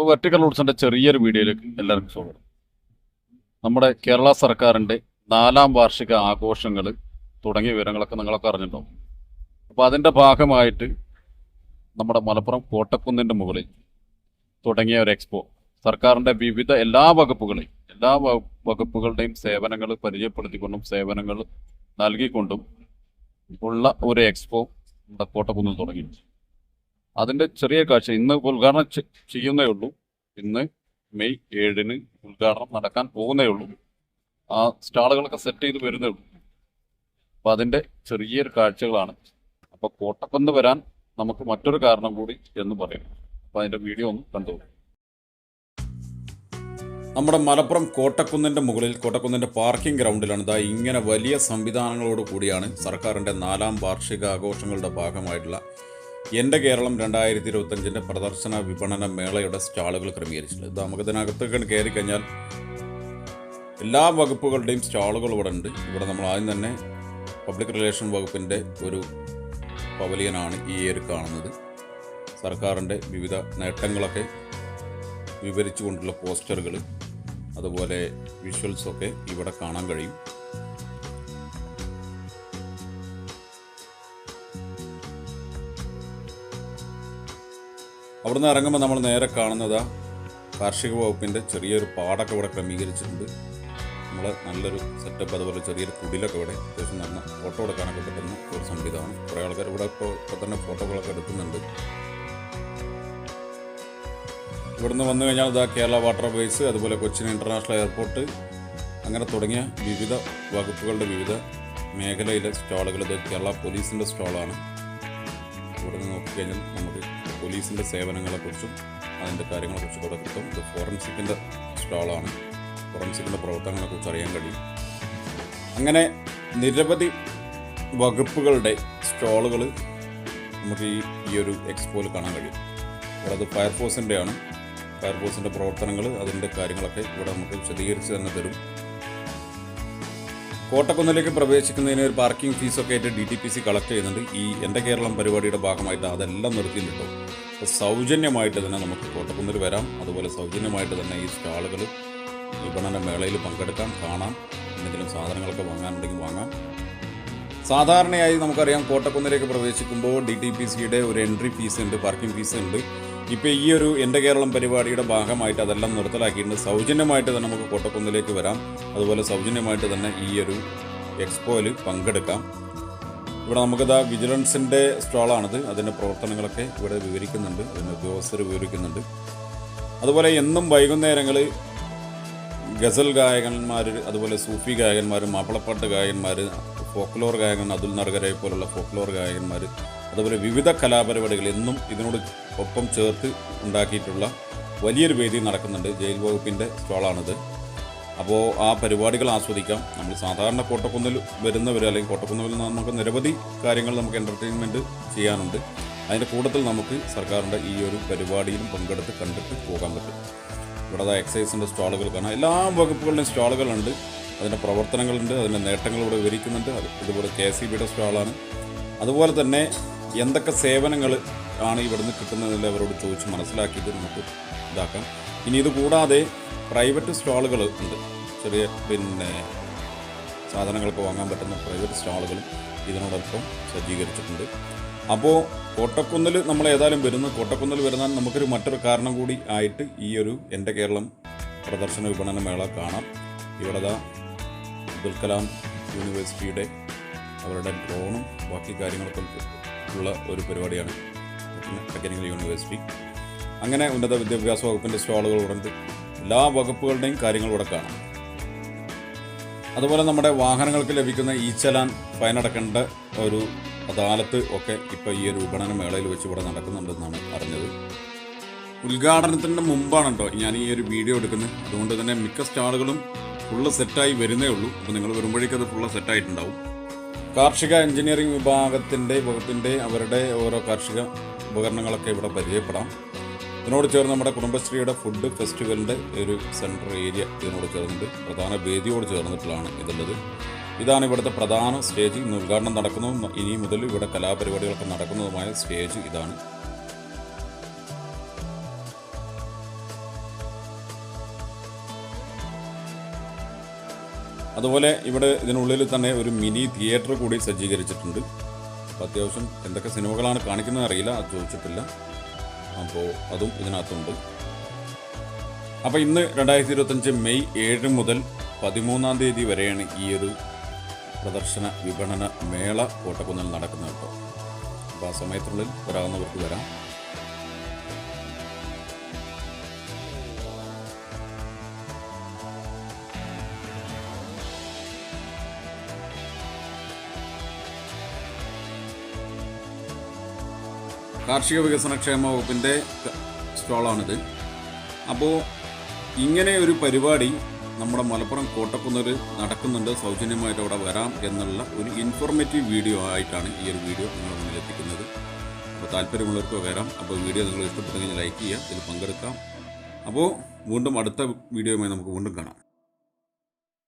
അപ്പോൾ വെർട്ടിക്കൽ റൂട്ട്സിന്റെ ചെറിയൊരു വീഡിയോയിലേക്ക് എല്ലാവർക്കും സ്വാഗതം. നമ്മുടെ കേരള സർക്കാരിന്റെ നാലാം വാർഷിക ആഘോഷങ്ങൾ തുടങ്ങിയ വിവരങ്ങളൊക്കെ നിങ്ങളൊക്കെ അറിഞ്ഞിട്ടുണ്ടാവും അപ്പോൾ അതിന്റെ ഭാഗമായിട്ട് നമ്മുടെ മലപ്പുറം കോട്ടക്കുന്നിന്റെ മുകളിൽ തുടങ്ങിയ ഒരു എക്സ്പോ സർക്കാരിന്റെ വിവിധ എല്ലാ വകുപ്പുകളെയും എല്ലാ വകുപ്പുകളുടെയും സേവനങ്ങൾ പരിചയപ്പെടുത്തിക്കൊണ്ടും സേവനങ്ങൾ നൽകിക്കൊണ്ടും ഉള്ള ഒരു എക്സ്പോ നമ്മുടെ കോട്ടക്കുന്നിൽ തുടങ്ങി അതിന്റെ ചെറിയ കാഴ്ച. ഇന്ന് ഉദ്ഘാടനം ചെയ്യുന്നേ ഉള്ളൂ. ഇന്ന് മെയ് ഏഴിന് ഉദ്ഘാടനം നടക്കാൻ പോകുന്നേ ഉള്ളൂ. ആ സ്റ്റാളുകളൊക്കെ സെറ്റ് ചെയ്ത് വരുന്നേ ഉള്ളൂ. അപ്പൊ അതിന്റെ ചെറിയൊരു കാഴ്ചകളാണ്. അപ്പൊ കോട്ടക്കുന്ന് വരാൻ നമുക്ക് മറ്റൊരു കാരണം കൂടി എന്ന് പറയാം. അപ്പൊ അതിന്റെ വീഡിയോ ഒന്ന് കണ്ടു നമ്മുടെ മലപ്പുറം കോട്ടക്കുന്നിന്റെ മുകളിൽ കോട്ടക്കുന്നിന്റെ പാർക്കിംഗ് ഗ്രൗണ്ടിലാണ് ഇതാ ഇങ്ങനെ വലിയ സംവിധാനങ്ങളോട് കൂടിയാണ് സർക്കാരിന്റെ നാലാം വാർഷിക ആഘോഷങ്ങളുടെ ഭാഗമായിട്ടുള്ള എന്റെ കേരളം രണ്ടായിരത്തി ഇരുപത്തഞ്ചിന്റെ പ്രദർശന വിപണന മേളയുടെ സ്റ്റാളുകൾ ക്രമീകരിച്ചിട്ടുണ്ട്. നമുക്ക് ഇതിനകത്തേക്ക് കയറി കഴിഞ്ഞാൽ എല്ലാ വകുപ്പുകളുടെയും സ്റ്റാളുകൾ ഇവിടെ ഉണ്ട്. ഇവിടെ നമ്മൾ ആദ്യം തന്നെ പബ്ലിക് റിലേഷൻ വകുപ്പിന്റെ ഒരു പവലിയനാണ് ഈ ഒരു കാണുന്നത്. സർക്കാരിന്റെ വിവിധ നേട്ടങ്ങളൊക്കെ വിവരിച്ചുകൊണ്ടുള്ള പോസ്റ്ററുകൾ അതുപോലെ വിഷ്വൽസൊക്കെ ഇവിടെ കാണാൻ കഴിയും. അവിടുന്ന് ഇറങ്ങുമ്പോൾ നമ്മൾ നേരെ കാണുന്നത് കാർഷിക വകുപ്പിന്റെ ചെറിയൊരു പാടൊക്കെ ഇവിടെ ക്രമീകരിച്ചിട്ടുണ്ട്. നമ്മൾ നല്ലൊരു സെറ്റപ്പ് അതുപോലെ ചെറിയൊരു കുടിലൊക്കെ ഇവിടെ അത്യാവശ്യം നല്ല ഫോട്ടോ എടുക്കാനൊക്കെ പറ്റുന്ന ഒരു സംവിധാനം. കുറേ ആൾക്കാർ ഇവിടെ ഇപ്പോൾ ഇപ്പോൾ തന്നെ ഫോട്ടോകളൊക്കെ എടുക്കുന്നുണ്ട്. ഇവിടുന്ന് വന്നു കഴിഞ്ഞാൽ ഇതാ കേരള വാട്ടർ ബേസ് അതുപോലെ കൊച്ചിൻ ഇന്റർനാഷണൽ എയർപോർട്ട് അങ്ങനെ തുടങ്ങിയ വിവിധ വകുപ്പുകളുടെ വിവിധ മേഖലയിലെ സ്റ്റാളുകൾ. ഇത് കേരള പോലീസിന്റെ സ്റ്റാളാണ്. ഇവിടുന്ന് നോക്കിക്കഴിഞ്ഞാൽ നമുക്ക് പോലീസിന്റെ സേവനങ്ങളെക്കുറിച്ചും അതിന്റെ കാര്യങ്ങളെക്കുറിച്ചും കൂടെ കിട്ടും. ഇത് ഫോറൻസിക്കിന്റെ സ്റ്റാളാണ്. ഫോറൻസിക്കിന്റെ പ്രവർത്തനങ്ങളെക്കുറിച്ച് അറിയാൻ കഴിയും. അങ്ങനെ നിരവധി വകുപ്പുകളുടെ സ്റ്റാളുകൾ നമുക്ക് ഈ ഈ ഒരു എക്സ്പോയിൽ കാണാൻ കഴിയും. ഇവിടെ അത് ഫയർഫോഴ്സിന്റെ ആണ് ഫയർഫോഴ്സിന്റെ പ്രവർത്തനങ്ങൾ അതിന്റെ കാര്യങ്ങളൊക്കെ ഇവിടെ നമുക്ക് വിശദീകരിച്ച് തന്നെ തരും. കോട്ടക്കുന്നിലേക്ക് പ്രവേശിക്കുന്നതിന് ഒരു പാർക്കിംഗ് ഫീസൊക്കെ ആയിട്ട് D T P C collect ചെയ്യുന്നുണ്ട്. ഈ എന്റെ കേരളം പരിപാടിയുടെ ഭാഗമായിട്ട് അതെല്ലാം നിർത്തിയിട്ടോ അപ്പോൾ സൗജന്യമായിട്ട് തന്നെ നമുക്ക് കോട്ടക്കുന്നിൽ വരാം. അതുപോലെ സൗജന്യമായിട്ട് തന്നെ ഈ സ്റ്റാളുകൾ വിപണന മേളയിൽ പങ്കെടുക്കാം കാണാം. എന്തെങ്കിലും സാധനങ്ങളൊക്കെ വാങ്ങാനുണ്ടെങ്കിൽ വാങ്ങാം. സാധാരണയായി നമുക്കറിയാം കോട്ടക്കുന്നിലേക്ക് പ്രവേശിക്കുമ്പോൾ ഡി ടി പി സിയുടെ ഒരു എൻട്രി ഫീസ് ഉണ്ട് പാർക്കിംഗ് ഫീസ് ഉണ്ട്. ഇപ്പോൾ ഈ ഒരു എന്റെ കേരളം പരിപാടിയുടെ ഭാഗമായിട്ട് അതെല്ലാം നിർത്തലാക്കിയിട്ടുണ്ട്. സൗജന്യമായിട്ട് തന്നെ നമുക്ക് കോട്ടക്കുന്നിലേക്ക് വരാം. അതുപോലെ സൗജന്യമായിട്ട് തന്നെ ഈ ഒരു എക്സ്പോയിൽ പങ്കെടുക്കാം. ഇവിടെ നമുക്കിതാ വിജിലൻസിന്റെ സ്റ്റാളാണിത്. അതിന്റെ പ്രവർത്തനങ്ങളൊക്കെ ഇവിടെ വിവരിക്കുന്നുണ്ട്. അതിന്റെ ഉദ്യോഗസ്ഥർ വിവരിക്കുന്നുണ്ട്. അതുപോലെ എന്നും വൈകുന്നേരങ്ങളിൽ ഗസൽ ഗായകന്മാർ അതുപോലെ സൂഫി ഗായകന്മാർ മാപ്പിളപ്പാട്ട് ഗായകന്മാർ ഫോക്ലോർ ഗായകൻ അതുൽ നർഗരെ പോലുള്ള ഫോക്ലോർ ഗായകന്മാർ അതുപോലെ വിവിധ കലാപരിപാടികൾ എന്നും ഇതിനോട് ഒപ്പം ചേർത്ത് ഉണ്ടാക്കിയിട്ടുള്ള വലിയൊരു വേദി നടക്കുന്നുണ്ട്. ജയിൽ വകുപ്പിന്റെ സ്റ്റാളാണിത്. അപ്പോൾ ആ പരിപാടികൾ ആസ്വദിക്കാം. നമ്മൾ സാധാരണ കോട്ടക്കുന്നിൽ വരുന്നവർ അല്ലെങ്കിൽ കോട്ടക്കുന്നിൽ നമുക്ക് നിരവധി കാര്യങ്ങൾ നമുക്ക് എന്റർടൈൻമെന്റ് ചെയ്യാനുണ്ട്. അതിന്റെ കൂട്ടത്തിൽ നമുക്ക് സർക്കാരിന്റെ ഈ ഒരു പരിപാടിയിലും പങ്കെടുത്ത് കണ്ടിട്ട് പോകാൻ പറ്റും. ഇവിടെ എക്സൈസിന്റെ സ്റ്റാളുകൾ കാണാം. എല്ലാ വകുപ്പുകളുടെയും സ്റ്റാളുകളുണ്ട്. അതിന്റെ പ്രവർത്തനങ്ങളുണ്ട്. അതിന്റെ നേട്ടങ്ങൾ ഇവിടെ വിവരിക്കുന്നുണ്ട്. അത് ഇതുപോലെ കെ സി ബിയുടെ സ്റ്റാളാണ്. അതുപോലെ തന്നെ എന്തൊക്കെ സേവനങ്ങൾ ആണ് ഇവിടുന്ന് കിട്ടുന്നതിൽ അവരോട് ചോദിച്ച് മനസ്സിലാക്കിയിട്ട് നമുക്ക് ഇതാക്കാം. ഇനി ഇത് കൂടാതെ പ്രൈവറ്റ് സ്റ്റാളുകൾ ഉണ്ട്. ചെറിയ പിന്നെ സാധനങ്ങളൊക്കെ വാങ്ങാൻ പറ്റുന്ന പ്രൈവറ്റ് സ്റ്റാളുകളും ഇതിനോടൊപ്പം സജ്ജീകരിച്ചിട്ടുണ്ട്. അപ്പോൾ കോട്ടക്കുന്നിൽ നമ്മൾ ഏതായാലും വരുന്ന. കോട്ടക്കുന്നിൽ വരുന്നാൽ നമുക്കൊരു മറ്റൊരു കാരണം കൂടി ആയിട്ട് ഈ ഒരു എന്റെ കേരളം പ്രദർശന വിപണന മേള കാണാം. ഇവിടെ ദാ അബ്ദുൽ കലാം യൂണിവേഴ്സിറ്റിയുടെ അവരുടെ ഡ്രോണും ബാക്കി കാര്യങ്ങളൊക്കെ ഉള്ള ഒരു പരിപാടിയാണ് ടെക്നിക്കൽ യൂണിവേഴ്സിറ്റി. അങ്ങനെ ഉന്നത വിദ്യാഭ്യാസ വകുപ്പിന്റെ സ്റ്റാളുകൾ ഇവിടെ എല്ലാ വകുപ്പുകളുടെയും കാര്യങ്ങൾ ഇവിടെ കാണാം. അതുപോലെ നമ്മുടെ വാഹനങ്ങൾക്ക് ലഭിക്കുന്ന ഈ ചലാൻ ഫൈൻ അടക്കേണ്ട ഒരു അദാലത്ത് ഒക്കെ ഇപ്പോൾ ഈ ഒരു വിപണന മേളയിൽ വെച്ച് ഇവിടെ നടക്കുന്നുണ്ടെന്നാണ് അറിഞ്ഞത്. ഉദ്ഘാടനത്തിന്റെ മുമ്പാണ് കേട്ടോ ഞാൻ ഈ ഒരു വീഡിയോ എടുക്കുന്നത്. അതുകൊണ്ട് തന്നെ മിക്ക സ്റ്റാളുകളും ഫുള്ള് സെറ്റായി വരുന്നേ ഉള്ളൂ. അപ്പോൾ നിങ്ങൾ വരുമ്പോഴേക്കും ഫുള്ള് സെറ്റായിട്ടുണ്ടാവും കാർഷിക എഞ്ചിനീയറിംഗ് വിഭാഗത്തിന്റെ വകുപ്പിന്റെ അവരുടെ ഓരോ കാർഷിക ഉപകരണങ്ങളൊക്കെ ഇവിടെ പരിചയപ്പെടാം. ഇതിനോട് ചേർന്ന് നമ്മുടെ കുടുംബശ്രീയുടെ ഫുഡ് ഫെസ്റ്റിവലിന്റെ ഒരു സെൻട്രൽ ഏരിയ ഇതിനോട് ചേർന്നിട്ട് പ്രധാന വേദിയോട് ചേർന്നിട്ടുള്ളതാണ് ഇതുള്ളത്. ഇതാണ് ഇവിടുത്തെ പ്രധാന സ്റ്റേജ്. ഇന്ന് ഉദ്ഘാടനം നടക്കുന്നതും ഇനി മുതൽ ഇവിടെ കലാപരിപാടികളൊക്കെ നടക്കുന്നതുമായ സ്റ്റേജ് ഇതാണ്. അതുപോലെ ഇവിടെ ഇതിനുള്ളിൽ തന്നെ ഒരു മിനി തിയേറ്റർ കൂടി സജ്ജീകരിച്ചിട്ടുണ്ട്. അപ്പോൾ അത്യാവശ്യം എന്തൊക്കെ സിനിമകളാണ് കാണിക്കുന്നത് അറിയില്ല അത് ചോദിച്ചിട്ടില്ല. അപ്പോൾ അതും ഇതിനകത്തുണ്ട്. അപ്പോൾ ഇന്ന് രണ്ടായിരത്തി ഇരുപത്തഞ്ച് മെയ് ഏഴ് മുതൽ പതിമൂന്നാം തീയതി വരെയാണ് ഈ ഒരു പ്രദർശന വിപണന മേള കോട്ടക്കുന്നിൽ നടക്കുന്നത് കേട്ടോ. അപ്പോൾ ആ സമയത്തിനുള്ളിൽ വരാവുന്നവർക്ക് വരാം. കാർഷിക വികസന ക്ഷേമ വകുപ്പിന്റെ സ്റ്റോളാണിത്. അപ്പോൾ ഇങ്ങനെ ഒരു പരിപാടി നമ്മുടെ മലപ്പുറം കോട്ടക്കുന്നൂർ നടക്കുന്നുണ്ട്. സൗജന്യമായിട്ട് അവിടെ വരാം എന്നുള്ള ഒരു ഇൻഫോർമേറ്റീവ് വീഡിയോ ആയിട്ടാണ് ഈ ഒരു വീഡിയോ നിങ്ങളുടെ മുന്നിൽ എത്തിക്കുന്നത്. അപ്പോൾ താല്പര്യമുള്ളവർക്ക് വരാം. അപ്പോൾ വീഡിയോ നിങ്ങൾ ഇഷ്ടപ്പെട്ടെങ്കിൽ ലൈക്ക് ചെയ്യാം ഇതിൽ പങ്കെടുക്കാം. അപ്പോൾ വീണ്ടും അടുത്ത വീഡിയോയുമായി നമുക്ക് വീണ്ടും കാണാം.